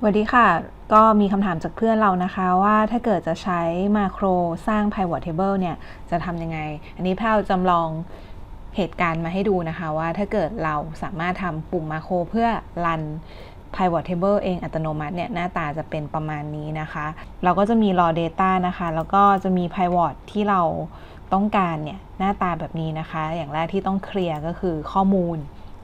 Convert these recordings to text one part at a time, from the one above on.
สวัสดีค่ะ ก็มีคำถามจากเพื่อนเรานะคะว่าถ้าเกิดจะใช้มาโครสร้าง pivot table เนี่ยจะทำยังไง อันนี้แพลจำลองเหตุการณ์มาให้ดูนะคะว่าถ้าเกิดเราสามารถทำปุ่มมาโครเพื่อรัน pivot table เองอัตโนมัติเนี่ยหน้าตาจะเป็นประมาณนี้นะคะ เราก็จะมี raw data นะคะ แล้วก็จะมี pivot ที่เราต้องการเนี่ยหน้าตาแบบนี้นะคะ อย่างแรกที่ต้องเคลียร์ก็คือข้อมูล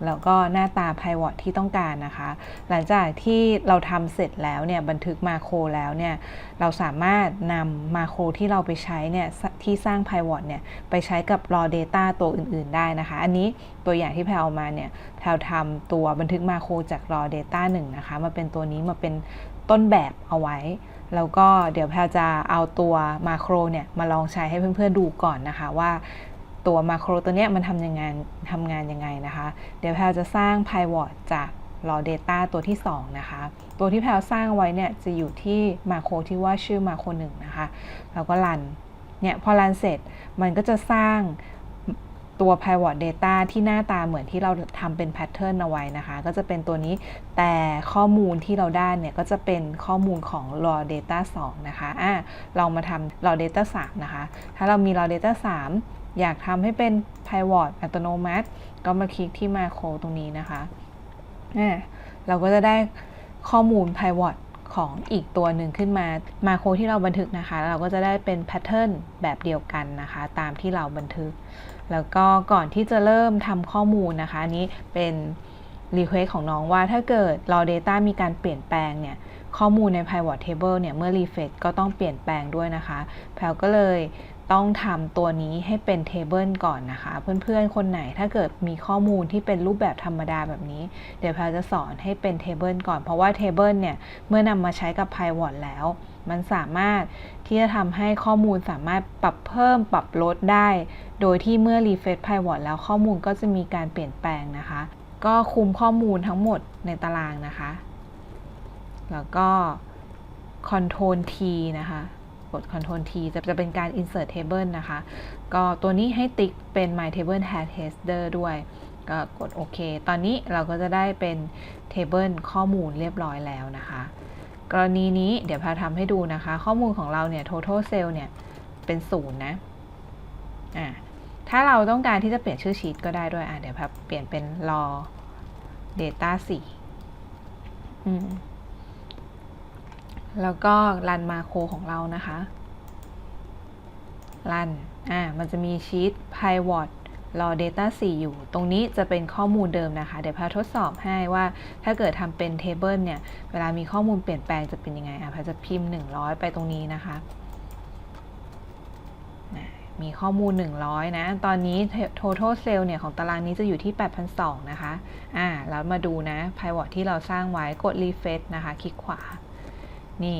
แล้วก็หน้าตา pivot ที่ต้องการนะคะ หลังจากที่เราทำเสร็จแล้วเนี่ยบันทึกมาโครแล้วเนี่ยเราสามารถนำมาโครที่เราไปใช้เนี่ยที่สร้าง pivot เนี่ยไปใช้กับ raw data ตัวอื่น ๆ ได้นะคะ อันนี้ตัวอย่างที่แพลเอามาเนี่ยแพลทำตัวบันทึกมาโครจาก raw data 1 นะคะ มาเป็นตัวนี้มาเป็นต้นแบบเอาไว้ แล้วก็เดี๋ยวแพลจะเอาตัวมาโครเนี่ยมาลองใช้ให้เพื่อนๆดูก่อนนะคะว่า ตัวมาโครตัวเนี้ยมันทำยังไงทำงานยังไงนะคะ เดี๋ยวแพลจะสร้าง pivot จาก raw data ตัวที่ 2 นะคะ ตัวที่แพลสร้างไว้เนี่ยจะอยู่ที่มาโครที่ว่าชื่อมาโครหนึ่งนะคะแล้วก็รันเนี่ยพอรันเสร็จมันก็จะสร้างตัว pivot data ที่หน้าตาเหมือนที่เราทำเป็นแพทเทิร์นเอาไว้นะคะ ก็จะเป็นตัวนี้แต่ข้อมูลที่เราได้เนี่ยก็จะเป็นข้อมูลของ raw data 2 นะคะอะลองมาทำ raw data 3 นะคะ ถ้าเรามี raw data 3 อยากทำให้เป็น pivot อัตโนมัติ ก็มาคลิกที่มาโครตรงนี้นะคะอ่เราก็จะได้ข้อมูล pivot ของอีกตัวหนึ่งขึ้นมามาโคที่เราบันทึกนะคะ เราก็จะได้เป็นแพทเทิร์นแบบเดียวกันนะคะ ตามที่เราบันทึก แล้วก็ก่อนที่จะเริ่มทำข้อมูลนะคะนนี้เป็น request ของน้องว่าถ้าเกิด raw data มีการเปลี่ยนแปลงเนี่ย ข้อมูลใน pivot table เนี่ย เมื่อ refresh ก็ต้องเปลี่ยนแปลงด้วยนะคะ แพลก็เลยต้องทำตัวนี้ให้เป็น table ก่อนนะคะ เพื่อนๆ คนไหนถ้าเกิดมีข้อมูลที่เป็นรูปแบบธรรมดาแบบนี้ เดี๋ยวพลจะสอนให้เป็น table ก่อน เพราะว่า table เนี่ย เมื่อนำมาใช้กับ pivot แล้ว มันสามารถที่จะทำให้ข้อมูลสามารถปรับเพิ่มปรับลดได้ โดยที่เมื่อ refresh pivot แล้วข้อมูลก็จะมีการเปลี่ยนแปลงนะคะ ก็คุมข้อมูลทั้งหมดในตารางนะคะ แล้วก็ Control T นะคะ กด Ctrl T จะจะเป็นการ Insert Table นะคะ ก็ตัวนี้ให้ติ๊กเป็น My Table Tag Tester ด้วย ก็กดโอเค ตอนนี้เราก็จะได้เป็น Table ข้อมูลเรียบร้อยแล้วนะคะ กรณีนี้เดี๋ยวพาทำให้ดูนะคะ ข้อมูลของเราเนี่ย total cell เนี่ย เป็นศูนย์นะ อ่าถ้าเราต้องการที่จะเปลี่ยนชื่อชีตก็ได้ด้วย อะ เดี๋ยวพับเปลี่ยนเป็น raw data 4อืม แล้วก็รันมาโครของเรานะคะรันอ่ามันจะมีชีต pivot raw data 4 อยู่ ตรงนี้จะเป็นข้อมูลเดิมนะคะ เดี๋ยวพาทดสอบให้ว่าถ้าเกิดทำเป็น table เนี่ย เวลามีข้อมูลเปลี่ยนแปลงจะเป็นยังไง อะพาจะพิมพ์ 100 ไปตรงนี้นะคะ มีข้อมูล 100 นะ ตอนนี้ total cell เนี่ย ของตารางนี้จะอยู่ที่ 8,200 นะคะ อ่า แล้วมาดูนะ pivot ที่เราสร้างไว้ กด refresh นะคะ คลิกขวา นี่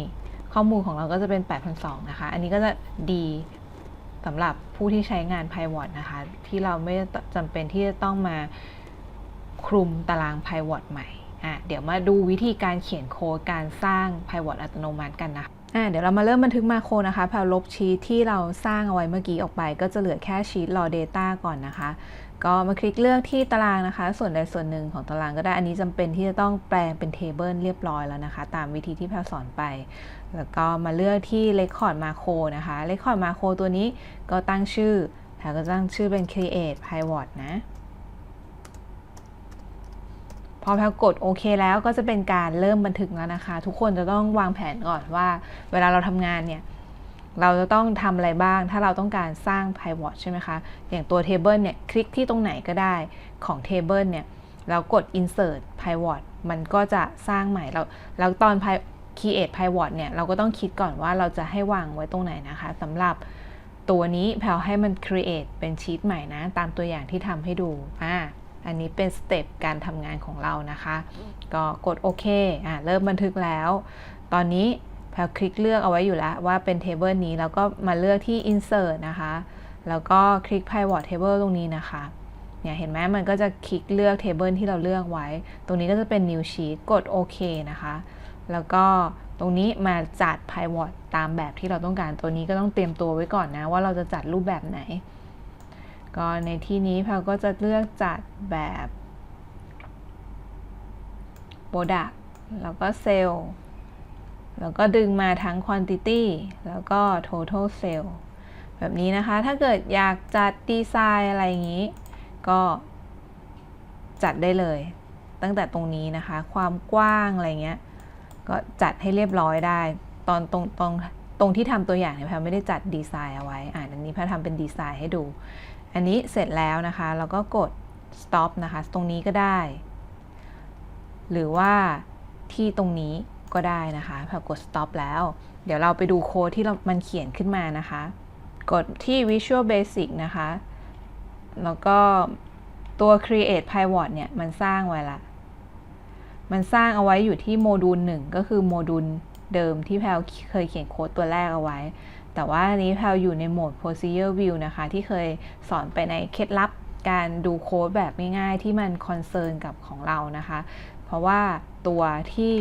ข้อมูลของเราก็จะเป็น 8,200 นะคะ อันนี้ก็จะดีสำหรับผู้ที่ใช้งาน pivot นะคะ ที่เราไม่จำเป็นที่จะต้องมาคลุมตาราง pivot ใหม่อะเดี๋ยวมาดูวิธีการเขียนโค้ดการสร้าง pivot อัตโนมัติกันนะอะเดี๋ยวเรามาเริ่มบันทึกมาโครนะคะพลลบชีตที่เราสร้างเอาไว้เมื่อกี้ออกไป ก็จะเหลือแค่ชีต raw data ก่อนนะคะ ก็มาคลิกเลือกที่ตารางนะคะ ส่วนใดส่วนหนึ่งของตารางก็ได้ อันนี้จำเป็นที่จะต้องแปลงเป็นเทเบิลเรียบร้อยแล้วนะคะ ตามวิธีที่แพลสอนไป แล้วก็มาเลือกที่ record macro นะคะ record macro ตัวนี้ก็ตั้งชื่อแพลก็ตั้งชื่อเป็น create pivot นะพอแพลกดโอเคแล้วก็จะเป็นการเริ่มบันทึกแล้วนะคะ ทุกคนจะต้องวางแผนก่อนว่า เวลาเราทำงานเนี่ย เราจะต้องทำอะไรบ้าง ถ้าเราต้องการสร้าง pivot ใช่ไหมคะ อย่างตัว table เนี่ย คลิกที่ตรงไหนก็ได้ของ table เนี่ยแล้วกด insert pivot มันก็จะสร้างใหม่แล้วแล้วตอน create pivot เนี่ย เราก็ต้องคิดก่อนว่าเราจะให้วางไว้ตรงไหนนะคะสำหรับตัวนี้แพลให้มัน create เป็นชีตใหม่นะ ตามตัวอย่างที่ทำให้ดู อ่า อันนี้เป็นสเต็ปการทำงานของเรานะคะ ก็กดโอเค อ่าเริ่มบันทึกแล้ว ตอนนี้ แพลคลิกเลือกเอาไว้อยู่แล้วว่าเป็นเทเบิลนี้ แล้วก็มาเลือกที่ insert นะคะ แล้วก็คลิก pivot table ตรงนี้นะคะ เนี่ยเห็นไหมมันก็จะคลิกเลือกเทเบิลที่เราเลือกไว้ ตรงนี้ก็จะเป็น new sheet กดโอเคนะคะ แล้วก็ตรงนี้มาจัด pivot ตามแบบที่เราต้องการ ตัวนี้ก็ต้องเตรียมตัวไว้ก่อนนะ ว่าเราจะจัดรูปแบบไหน ก็ในที่นี้แพลก็จะเลือกจัดแบบ Product แล้วก็เซลล์ แล้วก็ดึงมาทั้ง quantity แล้วก็ total sale แบบนี้นะคะ ถ้าเกิดอยากจัดดีไซน์อะไรอย่างนี้ ก็จัดได้เลย ตั้งแต่ตรงนี้นะคะ ความกว้างอะไรเงี้ย ก็จัดให้เรียบร้อยได้ ตอนตรงตรงตรงที่ทำตัวอย่างเนี่ยแพรไม่ได้จัดดีไซน์เอาไว้ อ่าอันนี้แพรทำเป็นดีไซน์ให้ดู อันนี้เสร็จแล้วนะคะเราก็กด stop นะคะ ตรงนี้ก็ได้ หรือว่าที่ตรงนี้ ก็ได้นะคะพอกด stop แล้ว เดี๋ยวเราไปดูโค้ดที่เรามันเขียนขึ้นมานะคะ กดที่ Visual Basic นะคะ แล้วก็ตัว Create Pivot เนี่ย มันสร้างไว้ละ มันสร้างเอาไว้อยู่ที่โมดูลหนึ่งก็คือโมดูลเดิมที่แพลเคยเขียนโค้ดตัวแรกเอาไว้ แต่ว่าอันนี้แพลอยู่ในโหมด Procedure View นะคะ ที่เคยสอนไปในเคล็ดลับการดูโค้ดแบบง่ายๆ ที่มันคอนเซิร์นกับของเรานะคะ เพราะว่าตัวที่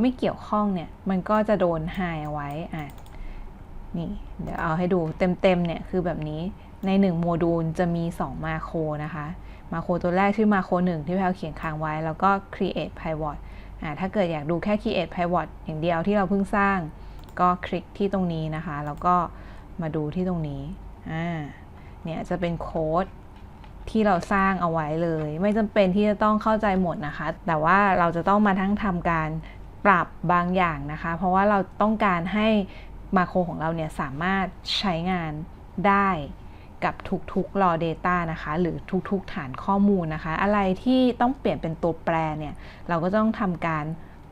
ไม่เกี่ยวข้องเนี่ย มันก็จะโดนหายไว้อะนี่เดี๋ยวเอาให้ดูเต็มๆเนี่ยคือแบบนี้ใน 1 โมดูลจะมี 2 มาโครนะคะ มาโครตัวแรกชื่อมาโคร1 ที่แพลเขียนค้างไว้ แล้วก็ create pivot อ่าถ้าเกิดอยากดูแค่ create pivot อย่างเดียวที่เราเพิ่งสร้าง ก็คลิกที่ตรงนี้นะคะ แล้วก็มาดูที่ตรงนี้อ่าเนี่ยจะเป็นโค้ดที่เราสร้างเอาไว้เลย ไม่จำเป็นที่จะต้องเข้าใจหมดนะคะ แต่ว่าเราจะต้องมาทั้งทำการ ปรับบางอย่างนะคะ เพราะว่าเราต้องการให้มาโครของเราเนี่ยสามารถใช้งานได้กับทุกๆ raw data นะคะ หรือทุกๆ ฐานข้อมูลนะคะ อะไรที่ต้องเปลี่ยนเป็นตัวแปรเนี่ย เราก็ต้องทำการ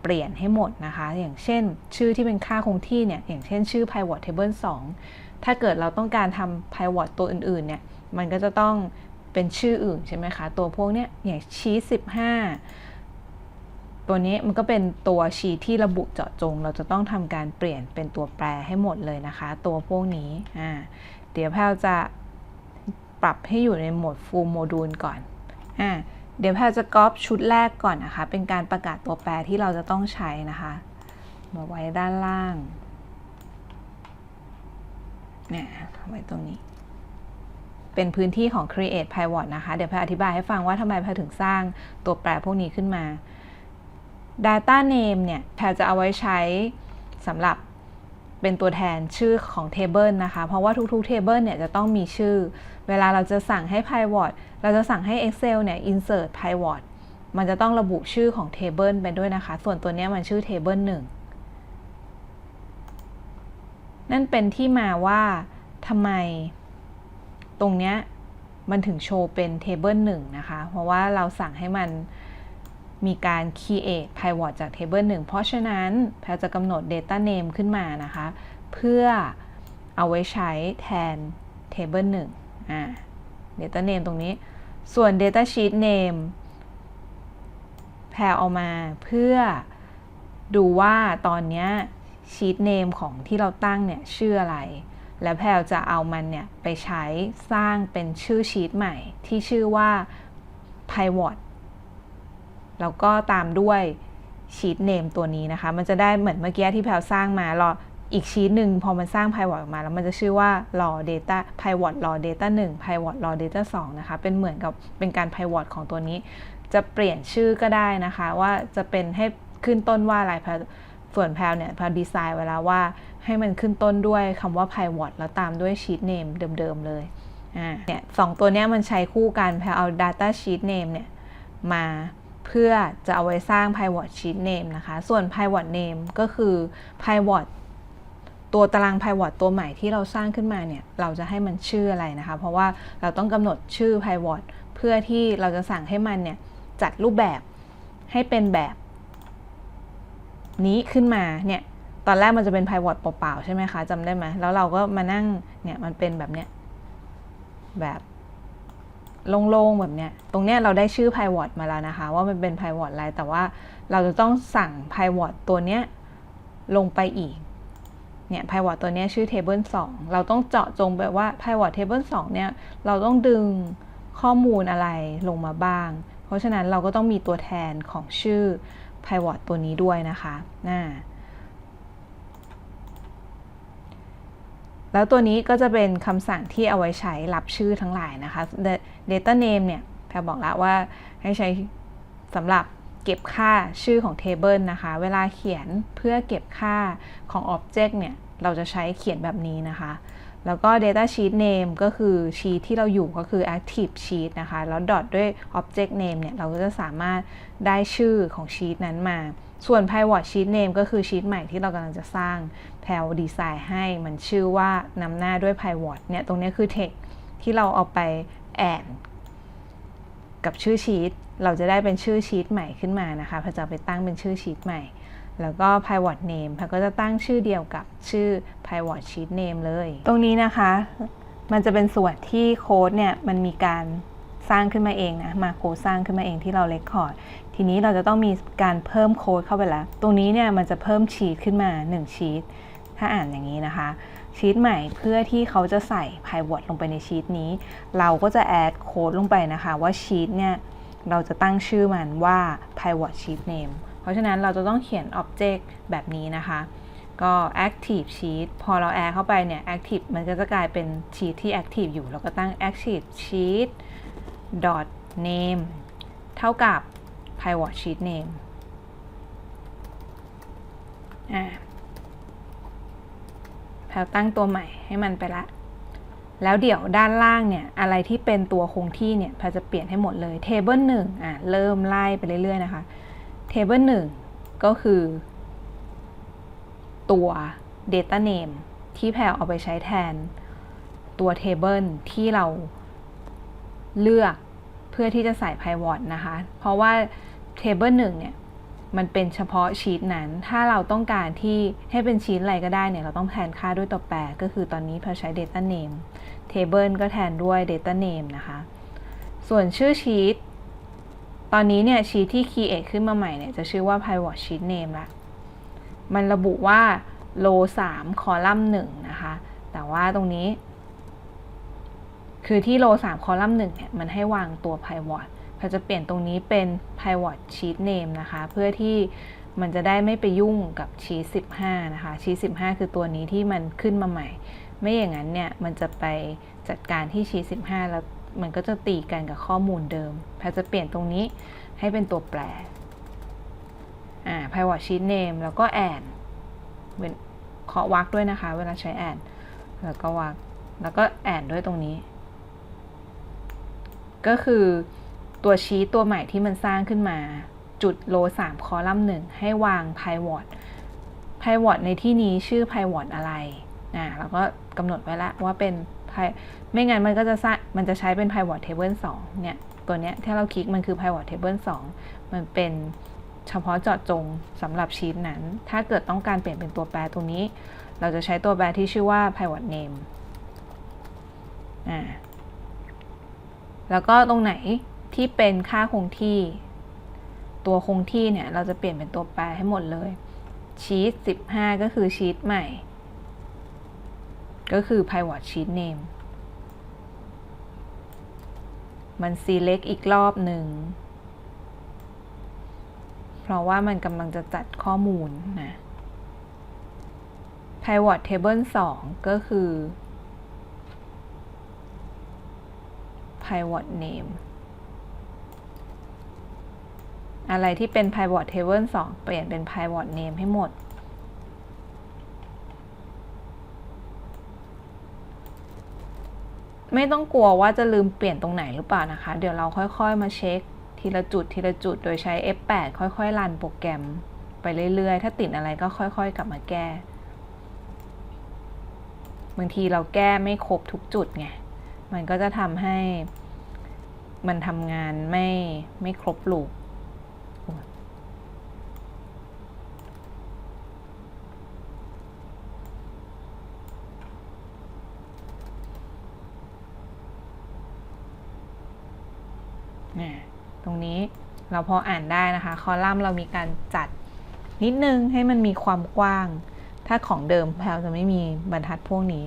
เปลี่ยนให้หมดนะคะ อย่างเช่น ชื่อที่เป็นค่าคงที่เนี่ย อย่างเช่นชื่อ pivot table 2 ถ้าเกิดเราต้องการทำ pivot ตัวอื่นๆ เนี่ย มันก็จะต้องเป็นชื่ออื่นใช่ไหมคะ ตัวพวกเนี้ยอย่างชีท15 ตัวนี้มันก็เป็นตัวชีทที่ระบุเจาะจง เราจะต้องทำการเปลี่ยนเป็นตัวแปรให้หมดเลยนะคะ ตัวพวกนี้อ่าเดี๋ยวแพลจะปรับให้อยู่ในโหมด full module ก่อนอ่าเดี๋ยวแพลจะก๊อปชุดแรกก่อนนะคะ เป็นการประกาศตัวแปรที่เราจะต้องใช้นะคะ มาไว้ด้านล่างเนี่ยไว้ตรงนี้ เป็นพื้นที่ของ create pivot นะคะ เดี๋ยวแพลอธิบายให้ฟังว่าทำไมแพลถึงสร้างตัวแปรพวกนี้ขึ้นมา data name เนี่ยแพลจะเอาไว้ใช้สำหรับเป็นตัวแทนชื่อของ table นะคะ เพราะว่าทุกๆ table เนี่ยจะต้องมีชื่อ เวลาเราจะสั่งให้ pivot เราจะสั่งให้ Excel เนี่ย insert pivot มันจะต้องระบุชื่อของ table ไปด้วยนะคะ ส่วนตัวนี้มันชื่อ table 1 นั่นเป็นที่มาว่าทำไมตรงเนี้ยมันถึงโชว์เป็น table 1 นะคะ เพราะว่าเราสั่งให้มัน มีการ create pivot จาก table 1 เพราะฉะนั้นแพลจะกำหนด data name ขึ้นมานะคะ เพื่อเอาไว้ใช้แทน table 1อ่า data name ตรงนี้ ส่วน data sheet name แพลเอามาเพื่อดูว่าตอนนี้ sheet name ของที่เราตั้งเนี่ยชื่ออะไร แล้วแพลจะเอามันเนี่ยไปใช้สร้างเป็นชื่อชีตใหม่ที่ชื่อว่า pivot แล้วก็ตามด้วยชีตเนมตัวนี้นะคะ มันจะได้เหมือนเมื่อกี้ที่แพลสร้างมารออีกชีตหนึ่งพอมันสร้าง pivot ออกมา แล้วมันจะชื่อว่า raw data pivot raw data 1 pivot raw data 2 นะคะ เป็นเหมือนกับเป็นการ pivot ของตัวนี้ จะเปลี่ยนชื่อก็ได้นะคะ ว่าจะเป็นให้ขึ้นต้นว่าอะไรแพลส่วนแพลเนี่ยแพลดีไซน์ไว้แล้วว่าให้มันขึ้นต้นด้วยคำว่า pivot แล้วตามด้วย sheet name เดิมๆเลยอ่าเนี่ยสองตัวเนี้ยมันใช้คู่กันแพลเอา data sheet name เนี่ยมา เพื่อจะเอาไว้สร้าง pivot sheet name นะคะ ส่วน pivot name ก็คือ pivot ตัวตาราง pivot ตัวใหม่ที่เราสร้างขึ้นมาเนี่ย เราจะให้มันชื่ออะไรนะคะ เพราะว่าเราต้องกำหนดชื่อ pivot เพื่อที่เราจะสั่งให้มันเนี่ย จัดรูปแบบให้เป็นแบบนี้ขึ้นมาเนี่ยตอนแรกมันจะเป็น pivot เปล่าๆใช่ไหมคะจำได้ไหมแล้วเราก็มานั่งเนี่ยมันเป็นแบบเนี้ยแบบ โล่งๆแบบเนี้ย ตรงเนี้ยเราได้ชื่อ pivot มาแล้วนะคะ ว่ามันเป็น pivot อะไร แต่ว่าเราจะต้องสั่ง pivot ตัวเนี้ยลงไปอีก เนี่ย pivot ตัวเนี้ยชื่อ table 2 เราต้องเจาะจงไปว่า pivot table 2 เนี่ย เราต้องดึงข้อมูลอะไรลงมาบ้าง เพราะฉะนั้นเราก็ต้องมีตัวแทนของชื่อ pivot ตัวนี้ด้วยนะคะน่า แล้วตัวนี้ก็จะเป็นคำสั่งที่เอาไว้ใช้รับชื่อทั้งหลายนะคะ data name เนี่ยแพรบอกแล้วว่าให้ใช้สำหรับเก็บค่าชื่อของ table นะคะ เวลาเขียนเพื่อเก็บค่าของ object เนี่ย เราจะใช้เขียนแบบนี้นะคะ แล้วก็ data sheet name ก็คือ sheet ที่เราอยู่ก็คือ active sheet นะคะ แล้ว dot ด้วย object name เนี่ย เราก็จะสามารถได้ชื่อของ sheet นั้นมา ส่วน pivot sheet name ก็คือ sheet ใหม่ที่เรากำลังจะสร้างแพลดีไซน์ให้มันชื่อว่านำหน้าด้วย pivot เนี่ยตรงนี้คือ text ที่เราเอาไปแอนกับชื่อชีตเราจะได้เป็นชื่อชีตใหม่ขึ้นมานะคะพอจะไปตั้งเป็นชื่อชีตใหม่ แล้วก็ pivot name พก็จะตั้งชื่อเดียวกับชื่อ pivot sheet name เลย ตรงนี้นะคะ มันจะเป็นส่วนที่โค้ดเนี่ยมันมีการ สร้างขึ้นมาเองนะมาโค้ดสร้างขึ้นมาเองที่เราเลคคอร์ดทีนี้เราจะต้องมีการเพิ่มโค้ดเข้าไปแล้ว ตรงนี้เนี่ยมันจะเพิ่มชีตขึ้นมา 1 ชีตถ้าอ่านอย่างนี้นะคะ ชีตใหม่เพื่อที่เขาจะใส่ pivot ลงไปในชีตนี้ เราก็จะแอดโค้ดลงไปนะคะว่าชีตเนี่ยเราจะตั้งชื่อมันว่า pivot sheet name เพราะฉะนั้นเราจะต้องเขียน object แบบนี้นะคะ ก็ active sheet พอเราแอดเข้าไปเนี่ย active มันก็จะกลายเป็น sheet ที่ active อยู่ เราก็ตั้ง active sheet dot name เท่ากับ pivot sheet name อ่าแพลตั้งตัวใหม่ให้มันไปละ แล้วเดี๋ยวด้านล่างเนี่ย อะไรที่เป็นตัวคงที่เนี่ยแพลจะเปลี่ยนให้หมดเลย table 1อะ เริ่มไล่ไปเรื่อยๆนะคะ table 1 ก็คือ ตัว data name ที่แพลเอาไปใช้แทนตัว table ที่เรา เลือกเพื่อที่จะใส่ pivot นะคะ เพราะว่า table 1เนี่ยมันเป็นเฉพาะชีตนั้น ถ้าเราต้องการที่ให้เป็นชีตอะไรก็ได้เนี่ย เราต้องแทนค่าด้วยตัวแปร ก็คือตอนนี้เราใช้ data name table ก็แทนด้วย data name นะคะ ส่วนชื่อชีตตอนนี้เนี่ยชีตที่ create ขึ้นมาใหม่เนี่ยจะชื่อว่า pivot sheet name ละ มันระบุว่า row 3 column 1 นะคะ แต่ว่าตรงนี้ คือที่ row 3 column 1เนี่ยมันให้วางตัว pivot เราจะเปลี่ยนตรงนี้เป็น pivot sheet name นะคะ เพื่อที่มันจะได้ไม่ไปยุ่งกับชีต15 นะคะ ชีต15 คือตัวนี้ที่มันขึ้นมาใหม่ ไม่อย่างนั้นเนี่ย มันจะไปจัดการที่ชีต15 แล้วมันก็จะตีกันกับข้อมูลเดิมแพจะเปลี่ยนตรงนี้ให้เป็นตัวแปร อ่า pivot sheet name แล้วก็ add เว้นเคาะวักด้วยนะคะ เวลาใช้ add แล้วก็วักแล้วก็ add ด้วยตรงนี้ ก็คือตัวชีตตัวใหม่ที่มันสร้างขึ้นมา จุดโล 3 คอลัมน์หนึ่งให้วาง pivot pivot ในที่นี้ชื่อ pivot อะไรอ่าเราก็กำหนดไว้แล้วว่าเป็น ไม่งั้นมันก็จะมันจะใช้เป็น pivot table 2 เนี่ย ตัวเนี้ยถ้าเราคลิกมันคือ pivot table 2 มันเป็นเฉพาะเจาะจงสำหรับชีตนั้น ถ้าเกิดต้องการเปลี่ยนเป็นตัวแปรตรงนี้ เราจะใช้ตัวแปรที่ชื่อว่า pivot name อ่า แล้วก็ตรงไหนที่เป็นค่าคงที่ ตัวคงที่เนี่ย เราจะเปลี่ยนเป็นตัวแปรให้หมดเลยชีต15 ก็คือชีตใหม่ ก็คือ pivot sheet name มัน select อีกรอบหนึ่ง เพราะว่ามันกำลังจะจัดข้อมูลนะ pivot table 2 ก็คือ pivot name อะไรที่เป็น pivot table 2 เปลี่ยนเป็น pivot name ให้หมด ไม่ต้องกลัวว่าจะลืมเปลี่ยนตรงไหนหรือเปล่านะคะ เดี๋ยวเราค่อยๆ มาเช็คทีละจุดทีละจุดโดยใช้ F8 ค่อยๆ รันโปรแกรมไปเรื่อยๆ ถ้าติดอะไรก็ค่อยๆ กลับมาแก้ บางทีเราแก้ไม่ครบทุกจุดไง มันก็จะทำให้ มันทำงานไม่ไม่ครบลูกตรงนี้เราพออ่านได้นะคะ คอลัมน์เรามีการจัดนิดนึงให้มันมีความกว้าง ถ้าของเดิมแพลจะไม่มีบรรทัดพวกนี้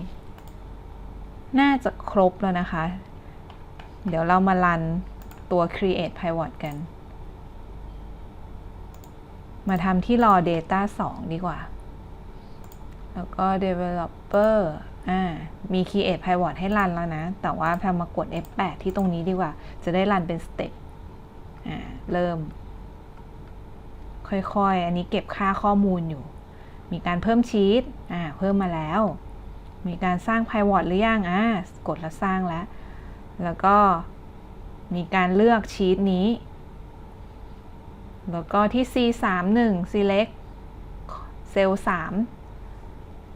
น่าจะครบแล้วนะคะ เดี๋ยวเรามารันตัว create pivot กัน มาทำที่รอ data 2 ดีกว่า แล้วก็ developer อ่า มี create pivot ให้รันแล้วนะ แต่ว่าแพลมากด F8 ที่ตรงนี้ดีกว่า จะได้รันเป็นสเต็ปอ่า เริ่ม ค่อยๆ อันนี้เก็บค่าข้อมูลอยู่ มีการเพิ่มชีตอ่า เพิ่มมาแล้ว มีการสร้าง pivot หรือยัง อ่า กดแล้วสร้างแล้ว แล้วก็มีการเลือกชีตนี้ แล้วก็ที่ C31 select เซลล์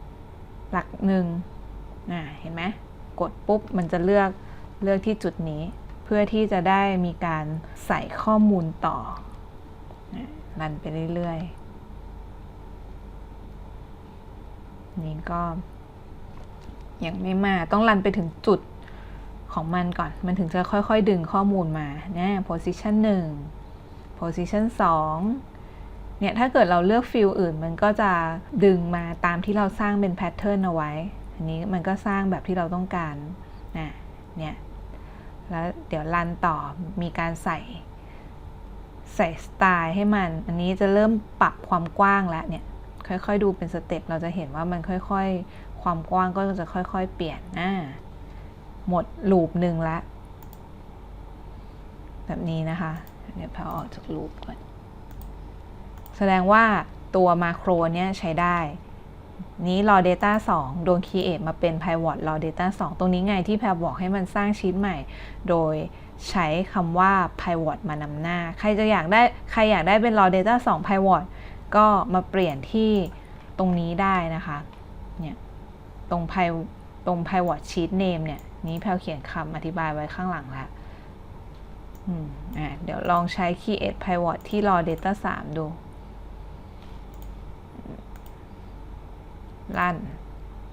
3หลักหนึ่งอ่าเห็นไหมกดปุ๊บ มันจะเลือกเลือกที่จุดนี้ เพื่อที่จะได้มีการใส่ข้อมูลต่อรันไปเรื่อยๆ นี่ก็ยังไม่มาต้องรันไปถึงจุด ของมันก่อน มันถึงจะค่อยๆ ดึงข้อมูลมาเนี่ย position 1 position 2 เนี่ย ถ้าเกิดเราเลือกฟิลอื่น มันก็จะดึงมาตามที่เราสร้างเป็นแพทเทิร์นเอาไว้ อันนี้มันก็สร้างแบบที่เราต้องการนะเนี่ย แล้วเดี๋ยวรันต่อ มีการใส่ใส่สไตล์ให้มัน อันนี้จะเริ่มปรับความกว้างแล้วเนี่ย ค่อยๆ ดูเป็นสเต็ป เราจะเห็นว่ามันค่อยๆ ความกว้างก็จะค่อยๆ เปลี่ยนอ่า หมดลูปหนึ่งละ แบบนี้นะคะ เดี๋ยวพาออกจากลูปก่อน แสดงว่าตัวมาโครเนี้ยใช้ได้ นี้รอ Data 2 โดน Create มาเป็น Pivot รอ Data 2 ตรงนี้ไงที่แพรบอกให้มันสร้างชีตใหม่ โดยใช้คำว่า Pivot มานำหน้า ใครจะอยากได้ ใครอยากได้เป็นรอ Data 2 Pivot ก็มาเปลี่ยนที่ตรงนี้ได้นะคะ เนี่ย ตรง Pi ตรง Pivot Sheet Name เนี่ย นี้แพรเขียนคำอธิบายไว้ข้างหลังแล้วอืมอ่าเดี๋ยวลองใช้ Create Pivot ที่รอ Data 3 ดู ลั่น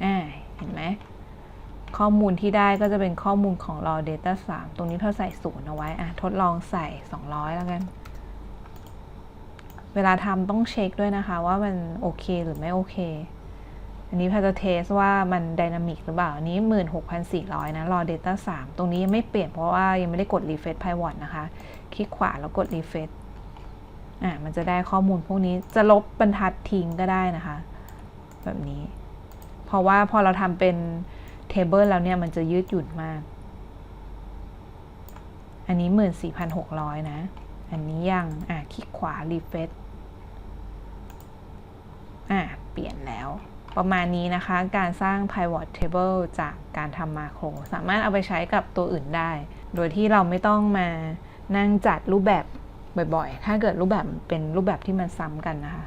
อ่าเห็นไหม ข้อมูลที่ได้ก็จะเป็นข้อมูลของ raw data 3 ตรงนี้เราใส่ศูนย์เอาไว้อะทดลองใส่ 200 แล้วกัน เวลาทำต้องเช็คด้วยนะคะว่ามันโอเคหรือไม่โอเค อันนี้พาจะเทสว่ามันไดนามิกหรือเปล่า อันนี้ 16,400 นะ raw data 3 ตรงนี้ยังไม่เปลี่ยนเพราะว่ายังไม่ได้กด refresh pivot นะคะ คลิกขวาแล้วกด refresh อะมันจะได้ข้อมูลพวกนี้จะลบบรรทัดทิ้งก็ได้นะคะ แบบนี้ เพราะว่าพอเราทำเป็นเทเบิลแล้วเนี่ยมันจะยืดหยุ่นมาก อันนี้ 14,600 นะ อันนี้ยัง อะคลิกขวา refresh อะเปลี่ยนแล้ว ประมาณนี้นะคะ การสร้าง pivot table จากการทำมาโครสามารถเอาไปใช้กับตัวอื่นได้ โดยที่เราไม่ต้องมานั่งจัดรูปแบบบ่อยๆ ถ้าเกิดรูปแบบเป็นรูปแบบที่มันซ้ำกันนะคะ